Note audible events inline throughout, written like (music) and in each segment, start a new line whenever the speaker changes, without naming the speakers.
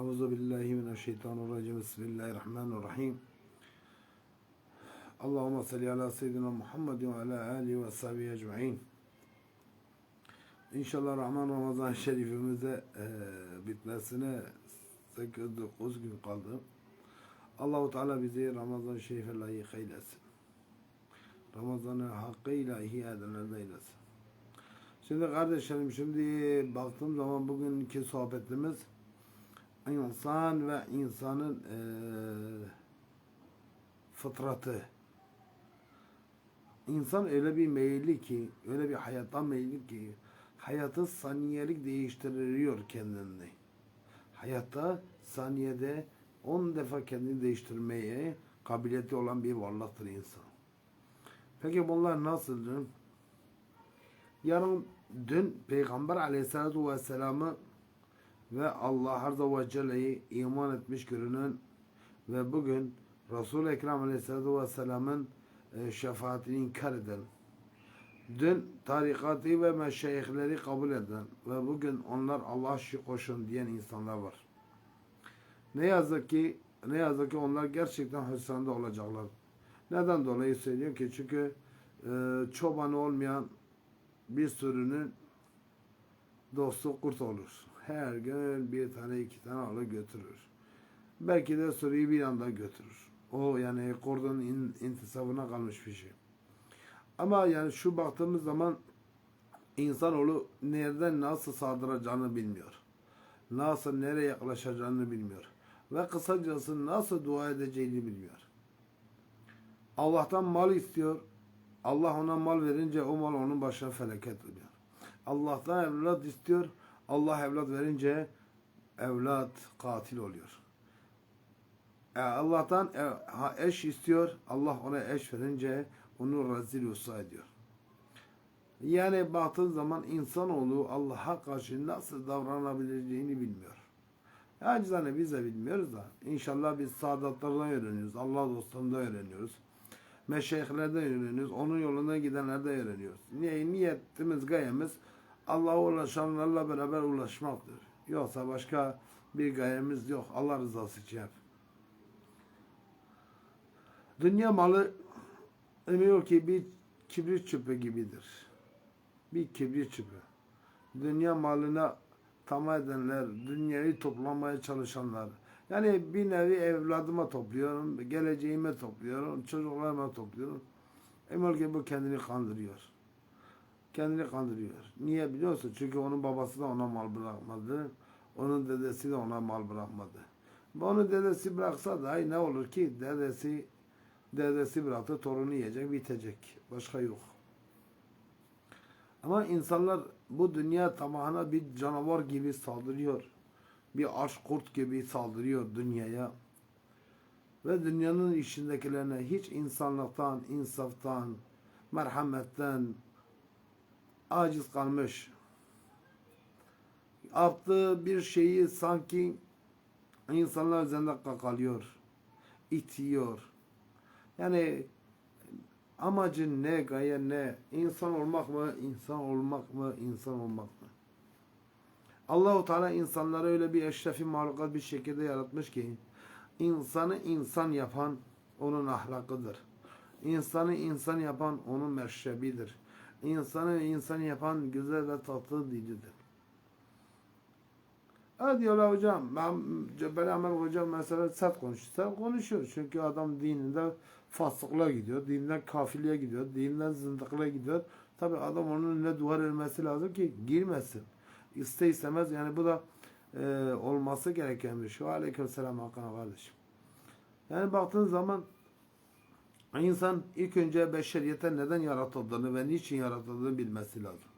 Euzu billahi mineşşeytanirracim. Bismillahirrahmanirrahim. Allahumme salli ala seyyidina Muhammed ve ala alihi ve sahbihi ecmaîn. İnşallah Rahman Ramazan şerifimize e, bitmesine 8-9 gün kaldı. Allahu Teala bizi Ramazan şerife layık eylesin. Ramazan'ı hakkıyla ihya edenlerden eylesin. Şimdi kardeşlerim şimdi baktığım zaman bugünkü sohbetimiz insan ve insanın e, fıtratı. İnsan öyle bir meyilli ki, öyle bir hayattan meyilli ki hayatı saniyelik değiştiriyor kendini. Hayatta saniyede 10 defa kendini değiştirmeye kabiliyeti olan bir varlıktır insan. Peki bunlar nasıldır? Yarın dün Peygamber aleyhissalatu vesselam'ı ve Allah Azze ve Celle'yi iman etmiş görünen ve bugün Resul-i Ekrem aleyhissalatu vesselam'ın e, şefaatini inkar eden, dün tarikatı ve meşayihleri kabul eden ve bugün onlar Allah şi koşun diyen insanlar var. Ne yazık ki ne yazık ki onlar gerçekten hüsranda olacaklar. Neden dolayı söylüyorum ki çünkü e, çobanı olmayan bir sürünün dostu kurt olur. Her gün bir tane iki tane alır götürür. Belki de sürüyü bir anda götürür. O yani kurdun in, intisabına kalmış bir şey. Ama yani şu baktığımız zaman insanoğlu nereden nasıl saldıracağını bilmiyor. Nasıl nereye yaklaşacağını bilmiyor. Ve kısacası nasıl dua edeceğini bilmiyor. Allah'tan mal istiyor. Allah ona mal verince o mal onun başına felaket oluyor. Allah'tan evlat istiyor. Allah evlat verince evlat katil oluyor. E, Allah'tan e, eş istiyor. Allah ona eş verince onu rezil usta ediyor. Yani baktığın zaman insanoğlu Allah'a karşı nasıl davranabileceğini bilmiyor. Acizane biz de bilmiyoruz da inşallah biz saadatlardan öğreniyoruz. Allah dostlarından öğreniyoruz. Meşayihlerden öğreniyoruz. Onun yoluna gidenlerden öğreniyoruz. Niye? Niyetimiz, gayemiz Allah'a ulaşanlarla beraber ulaşmaktır. Yoksa başka bir gayemiz yok. Allah rızası için yap. Dünya malı emiyor ki bir kibrit çöpü gibidir. Bir kibrit çöpü. Dünya malına tamah edenler, dünyayı toplamaya çalışanlar. Yani bir nevi evladıma topluyorum, geleceğime topluyorum, çocuklarıma topluyorum. Emiyor ki bu kendini kandırıyor. Kendini kandırıyor. Niye biliyorsun? Çünkü onun babası da ona mal bırakmadı. Onun dedesi de ona mal bırakmadı. Onun dedesi bıraksa da ne olur ki? Dedesi dedesi bıraktı, torunu yiyecek, bitecek. Başka yok. Ama insanlar bu dünya tamahına bir canavar gibi saldırıyor. Bir aşk kurt gibi saldırıyor dünyaya. Ve dünyanın içindekilerine hiç insanlıktan, insaftan, merhametten aciz kalmış. Yaptığı bir şeyi sanki insanlar üzerinde kakalıyor, itiyor. Yani amacın ne, gaye ne? İnsan olmak mı, insan olmak mı, insan olmak mı? Allahu Teala insanları öyle bir eşrefi mahlukat bir şekilde yaratmış ki insanı insan yapan onun ahlakıdır. İnsanı insan yapan onun meşrebidir. İnsanı insan yapan güzel ve tatlı dilidir. Ha diyorlar hocam, ben Cebeli Amel hocam mesela sert konuşuyor. Sert konuşuyor çünkü adam dininde fasıklığa gidiyor, dininden kafirliğe gidiyor, dininden zındıklığa gidiyor. Tabi adam onun önüne duvar örmesi lazım ki girmesin. İste istemez yani bu da e, olması gereken bir şey. Aleyküm selam Hakan kardeşim. Yani baktığın zaman insan ilk önce beşeriyete neden yaratıldığını ve niçin yaratıldığını bilmesi lazım.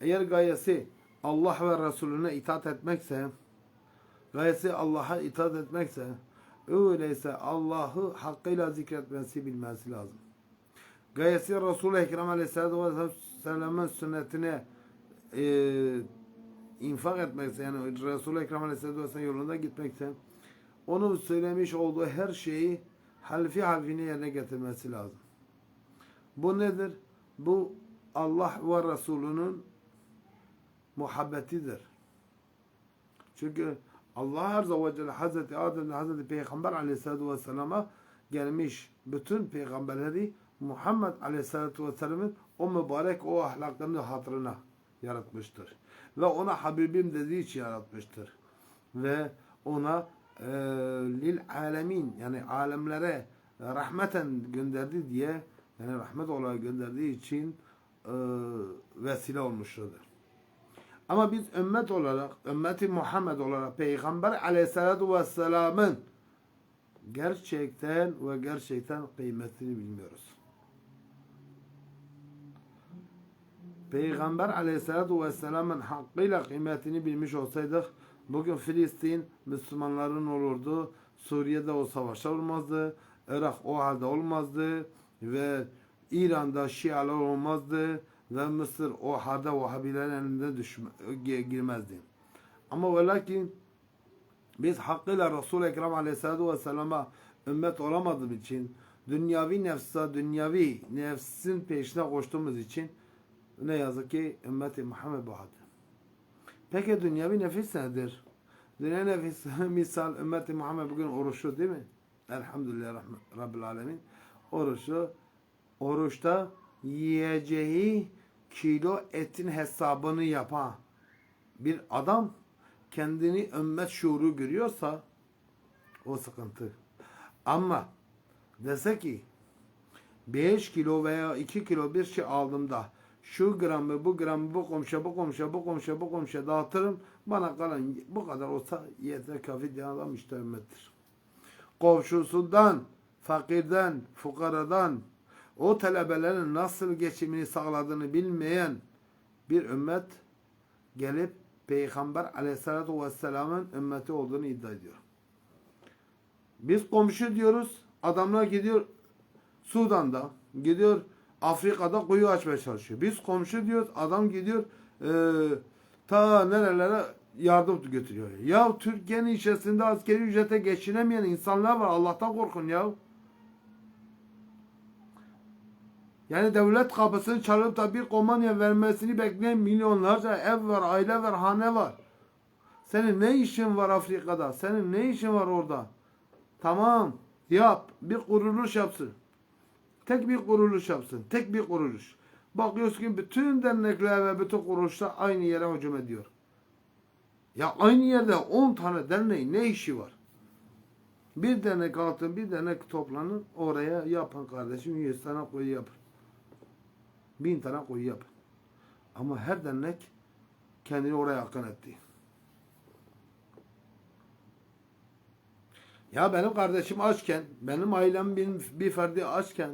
Eğer gayesi Allah ve Resulüne itaat etmekse, gayesi Allah'a itaat etmekse, öyleyse Allah'ı hakkıyla zikretmesi bilmesi lazım. Gayesi Resul-i Ekrem Aleyhisselatü Vesselam'ın sünnetine e, infak etmekse, yani Resul-i Ekrem Aleyhisselatü Vesselam yolunda gitmekse, onun söylemiş olduğu her şeyi halfi halfine yerine getirmesi lazım. Bu nedir? Bu Allah ve Resulünün muhabbetidir. Çünkü Allah Azze ve Hazreti Adem Hazreti Peygamber Aleyhisselatü Vesselam'a gelmiş bütün peygamberleri Muhammed Aleyhisselatü Vesselam'ın o mübarek o ahlaklarını hatırına yaratmıştır. Ve ona Habibim dediği için yaratmıştır. Ve ona e, lil alemin yani alemlere rahmeten gönderdi diye yani rahmet olarak gönderdiği için e, vesile olmuştur. Ama biz ümmet olarak, ümmeti Muhammed olarak Peygamber aleyhissalatu vesselamın gerçekten ve gerçekten kıymetini bilmiyoruz. Peygamber aleyhissalatu vesselamın hakkıyla kıymetini bilmiş olsaydık bugün Filistin Müslümanların olurdu. Suriye'de o savaşlar olmazdı. Irak o halde olmazdı. Ve İran'da Şialar olmazdı. Ve Mısır o halde Vahabilerin elinde düşme, girmezdi. Ama ve lakin biz hakkıyla Resul-i Ekrem Aleyhisselatü Vesselam'a ümmet olamadığım için dünyavi nefsa, dünyavi nefsin peşine koştuğumuz için ne yazık ki ümmeti Muhammed bu. Peki dünyavi nefis nedir? Dünya nefis (laughs) misal ümmeti Muhammed bugün oruçlu değil mi? Elhamdülillah Rabbil Alemin. Oruçlu. Oruçta yiyeceği kilo etin hesabını yapan bir adam kendini ümmet şuuru görüyorsa o sıkıntı. Ama dese ki 5 kilo veya 2 kilo bir şey aldığımda şu gramı bu gramı bu komşuya bu komşuya bu komşuya bu komşuya dağıtırım bana kalan bu kadar olsa yeter kafi diye adam işte ümmettir. Komşusundan, fakirden, fukaradan o talebelerin nasıl geçimini sağladığını bilmeyen bir ümmet gelip Peygamber aleyhissalatu vesselamın ümmeti olduğunu iddia ediyor. Biz komşu diyoruz. Adamlar gidiyor Sudan'da, gidiyor Afrika'da kuyu açmaya çalışıyor. Biz komşu diyoruz. Adam gidiyor eee, ta nerelere yardım götürüyor. Ya Türkiye'nin içerisinde askeri ücrete geçinemeyen insanlar var. Allah'tan korkun ya. Yani devlet kapısını çalıp da bir komanya vermesini bekleyen milyonlarca ev var, aile var, hane var. Senin ne işin var Afrika'da? Senin ne işin var orada? Tamam, yap. Bir kuruluş yapsın. Tek bir kuruluş yapsın. Tek bir kuruluş. Bakıyorsun ki bütün dernekler ve bütün kuruluşlar aynı yere hücum ediyor. Ya aynı yerde 10 tane derneğin ne işi var? Bir dernek altın, bir dernek toplanın. Oraya yapın kardeşim. 100 tane koyu yapın. Bin tane koyu yapın. Ama her dernek kendini oraya akın etti. Ya benim kardeşim açken, benim ailem bir, bir ferdi açken,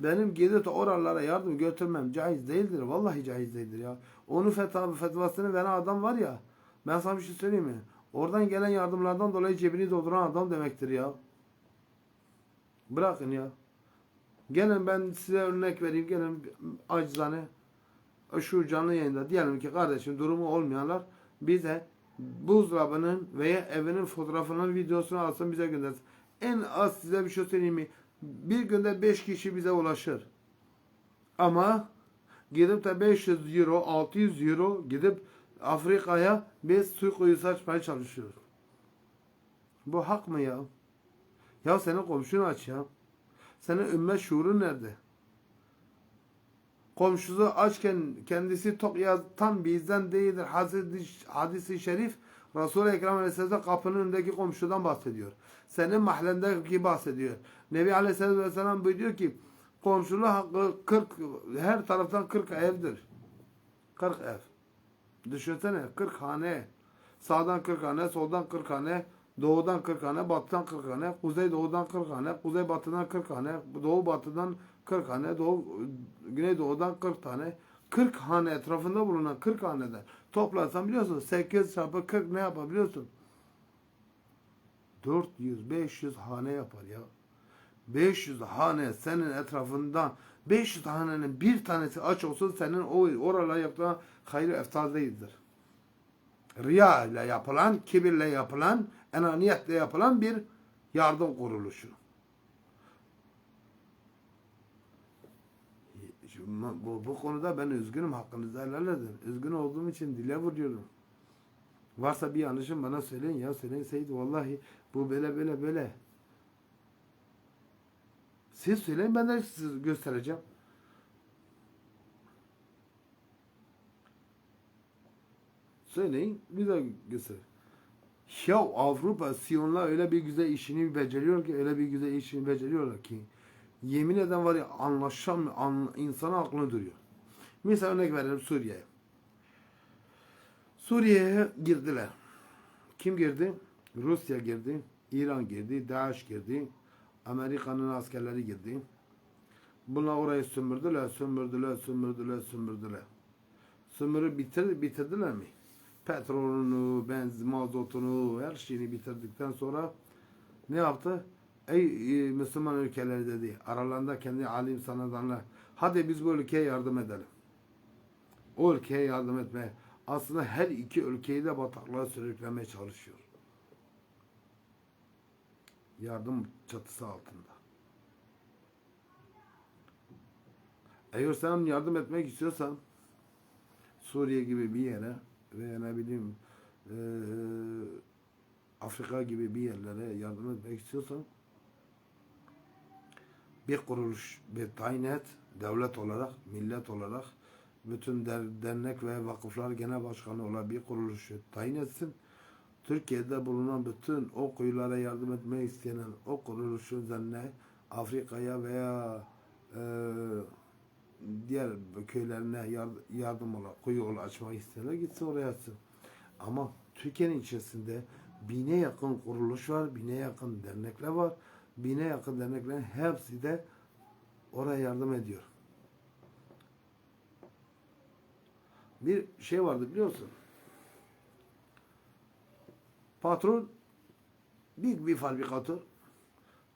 benim gidip de oralara yardım götürmem caiz değildir. Vallahi caiz değildir ya. Onun fetva, fetvasını veren adam var ya, ben sana bir şey söyleyeyim mi? Oradan gelen yardımlardan dolayı cebini dolduran adam demektir ya. Bırakın ya. Gelin ben size örnek vereyim. Gelin acizane şu canlı yayında diyelim ki kardeşim durumu olmayanlar bize buzdolabının veya evinin fotoğrafının videosunu alsın bize göndersin. En az size bir şey söyleyeyim mi? Bir günde 5 kişi bize ulaşır. Ama gidip de 500 euro, 600 euro gidip Afrika'ya biz su kuyusu açmaya çalışıyoruz. Bu hak mı ya? Ya senin komşun aç ya. Senin ümmet şuuru nerede? Komşusu açken kendisi tok yatan bizden değildir. Hadis-i, şerif Resul-i Ekrem Aleyhisselam kapının önündeki komşudan bahsediyor. Senin mahallendeki bahsediyor. Nebi Aleyhisselam Vesselam buyuruyor ki komşuluğu hakkı 40 her taraftan 40 evdir. 40 ev. Düşünsene 40 hane. Sağdan 40 hane, soldan 40 hane, doğudan 40 hane, batıdan 40 hane, kuzey doğudan 40 hane, kuzey batıdan 40 hane, doğu batıdan 40 hane, doğu güney doğudan 40 tane. 40 hane etrafında bulunan 40 haneden toplasan biliyorsun 8 çarpı 40 ne yapabiliyorsun? 400 500 hane yapar ya. 500 hane senin etrafından 500 hanenin bir tanesi aç olsun senin o oralara yaptığın hayır eftal değildir. Riya ile yapılan, kibirle yapılan, enaniyetle yapılan bir yardım kuruluşu. Bu, bu konuda ben üzgünüm hakkınızı helal edin. Üzgün olduğum için dile vuruyorum. Varsa bir yanlışım bana söyleyin ya söyleyin Seyit vallahi bu böyle böyle böyle. Siz söyleyin ben de size göstereceğim. Söyleyin de göster. Ya Avrupa Siyonlar öyle bir güzel işini beceriyor ki öyle bir güzel işini beceriyorlar ki yemin eden var ya anlaşam an, insana aklını duruyor. Mesela örnek verelim Suriye'ye. Suriye'ye girdiler. Kim girdi? Rusya girdi, İran girdi, DAEŞ girdi, Amerika'nın askerleri girdi. Bunlar orayı sömürdüler, sömürdüler, sömürdüler, sömürdüler. Sömürü bitir, bitirdiler mi? Petrolünü, benzin, mazotunu, her şeyini bitirdikten sonra ne yaptı? Ey e, Müslüman ülkeleri dedi, aralarında kendi alim sanadanlar, hadi biz bu ülkeye yardım edelim. O ülkeye yardım etmeye. Aslında her iki ülkeyi de bataklığa sürüklemeye çalışıyor. Yardım çatısı altında. Eğer sen yardım etmek istiyorsan Suriye gibi bir yere veya ne bileyim eee, Afrika gibi bir yerlere yardım etmek istiyorsan bir kuruluş, bir tayin et, devlet olarak, millet olarak bütün der- dernek ve vakıflar genel başkanı olan bir kuruluşu tayin etsin. Türkiye'de bulunan bütün o kuyulara yardım etmek isteyen o kuruluşun üzerine Afrika'ya veya eee diğer köylerine yard- yardım olarak kuyu açmak isteyenler gitsin oraya açsın. Ama Türkiye'nin içerisinde bine yakın kuruluş var, bine yakın dernekler var. Bine yakın derneklerin hepsi de oraya yardım ediyor. Bir şey vardı biliyor musun? Patron büyük bir fabrikatör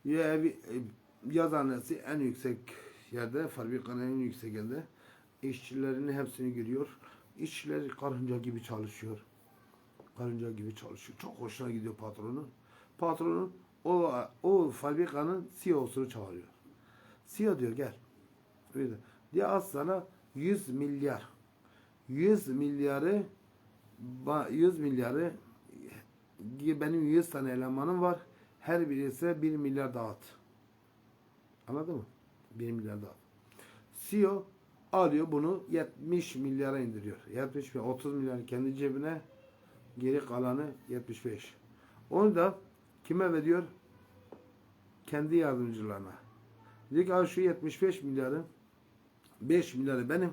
e, yazanesi en yüksek yerde, fabrikanın en yüksek yerde işçilerini hepsini görüyor. İşçiler karınca gibi çalışıyor. Karınca gibi çalışıyor. Çok hoşuna gidiyor patronun. Patronun o, o fabrikanın CEO'sunu çağırıyor. CEO diyor gel. Öyle. Diye az sana 100 milyar. 100 milyarı ba- 100 milyarı benim 100 tane elemanım var. Her birisi 1 milyar dağıt. Anladın mı? 1 milyar dağıt. CEO alıyor bunu 70 milyara indiriyor. 70 milyar, 30 milyar kendi cebine geri kalanı 75. Onu da kime veriyor? Kendi yardımcılarına. Diyor ki "Al şu 75 milyarı 5 milyarı benim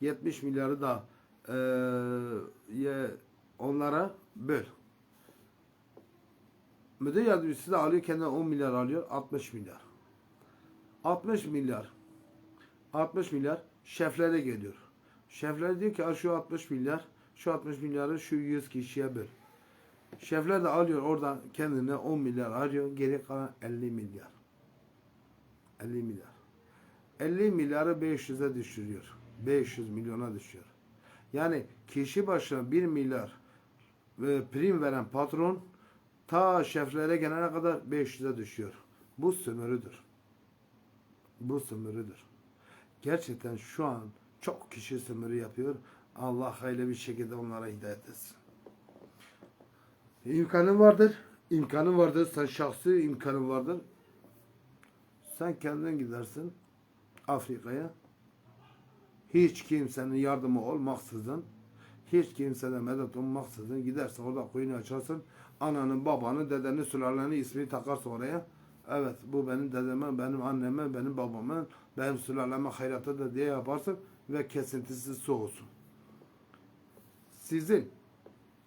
70 milyarı da eee, ye- onlara böl. Müdür yardımcısı da alıyor kendine 10 milyar alıyor 60 milyar. 60 milyar 60 milyar şeflere geliyor. Şefler diyor ki "Al şu 60 milyar şu 60 milyarı şu 100 kişiye böl. Şefler de alıyor oradan kendine 10 milyar alıyor. Geri kalan 50 milyar. 50 milyar. 50 milyarı 500'e düşürüyor. 500 milyona düşüyor. Yani kişi başına 1 milyar ve prim veren patron ta şeflere gelene kadar 500'e düşüyor. Bu sömürüdür. Bu sömürüdür. Gerçekten şu an çok kişi sömürü yapıyor. Allah hayırlı bir şekilde onlara hidayet etsin. İmkanın vardır. İmkanın vardır. Sen şahsi imkanın vardır. Sen kendin gidersin Afrika'ya. Hiç kimsenin yardımı olmaksızın, hiç kimseden medet olmaksızın gidersin orada kuyunu açarsın. Ananın, babanın, dedenin, sülalenin ismini takarsın oraya. Evet bu benim dedeme, benim anneme, benim babama, benim sülaleme hayratıdır diye yaparsın ve kesintisiz su olsun. Sizin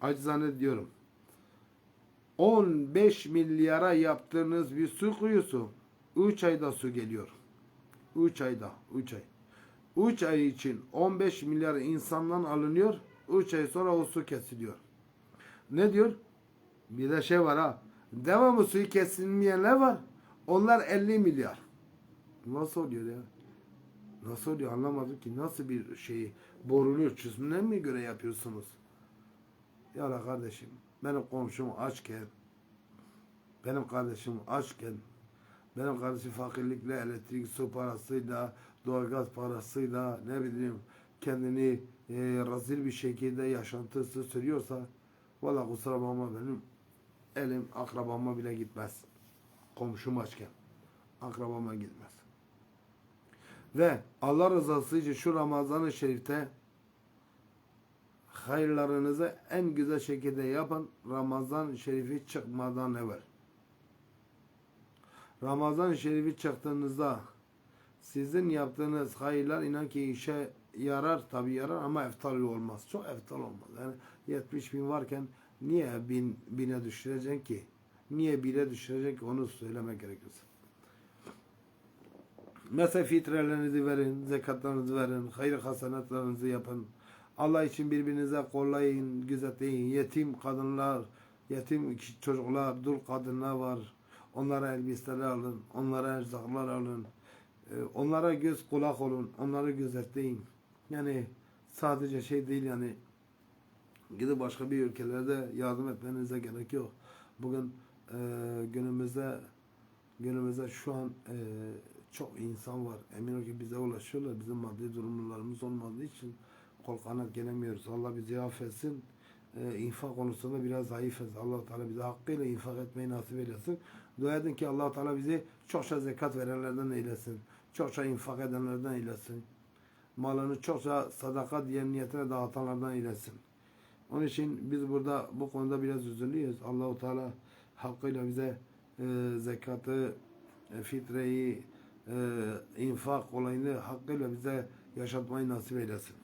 acizane diyorum 15 milyara yaptığınız bir su kuyusu 3 ayda su geliyor. 3 ayda, 3 ay. 3 ay için 15 milyar insandan alınıyor. 3 ay sonra o su kesiliyor. Ne diyor? Bir de şey var ha. Devamlı suyu kesilmeyenler var. Onlar 50 milyar. Nasıl oluyor ya? Nasıl oluyor anlamadım ki. Nasıl bir şeyi borulu ölçüsüne mi göre yapıyorsunuz? Ya kardeşim benim komşum açken benim kardeşim açken benim kardeşim fakirlikle elektrik su parasıyla doğalgaz parasıyla ne bileyim kendini e, rezil bir şekilde yaşantısı sürüyorsa Valla kusura bakma benim elim akrabama bile gitmez. Komşum açken. Akrabama gitmez. Ve Allah rızası için şu Ramazan-ı Şerif'te hayırlarınızı en güzel şekilde yapın. Ramazan Şerifi çıkmadan evvel. Ramazan Şerifi çıktığınızda sizin yaptığınız hayırlar inan ki işe yarar tabi yarar ama eftal olmaz. Çok eftal olmaz. Yani 70 bin varken niye bin, bine düşüreceksin ki? Niye bire düşüreceksin ki onu söylemek gerekirse. Mesela fitrelerinizi verin, zekatlarınızı verin, hayır hasenatlarınızı yapın. Allah için birbirinize kollayın, gözetleyin. Yetim kadınlar, yetim çocuklar, dul kadınlar var. Onlara elbiseler alın, onlara erzaklar alın. Ee, Onlara göz kulak olun, onları gözetleyin. Yani sadece şey değil yani gidip başka bir ülkelerde yardım etmenize gerek yok. Bugün e, günümüzde günümüzde şu an e, çok insan var. Emin ol ki bize ulaşıyorlar. Bizim maddi durumlarımız olmadığı için kol kanat gelemiyoruz. Allah bizi affetsin. E, infak konusunda biraz zayıfız. allah Teala bize hakkıyla infak etmeyi nasip eylesin. Dua edin ki allah Teala bizi çokça zekat verenlerden eylesin. Çokça infak edenlerden eylesin. Malını çokça sadaka diye niyetine dağıtanlardan eylesin. Onun için biz burada bu konuda biraz üzülüyoruz. Allahu Teala hakkıyla bize e, zekatı, e, fitreyi, e, infak olayını hakkıyla bize yaşatmayı nasip eylesin.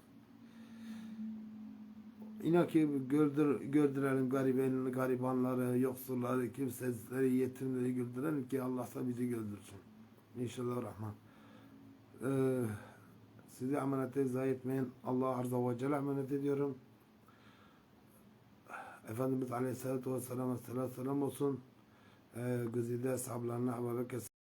İnan ki gördür, gördürelim gariben, garibanları, yoksulları, kimsesizleri, yetimleri güldürelim ki Allah da bizi güldürsün. İnşallah Rahman. Ee, sizi emanete zayi etmeyin. Allah Azze ve Celle emanet ediyorum. Efendimiz Aleyhisselatü Vesselam'a selam olsun. Ee, güzide sahablarına, Ebu Bekir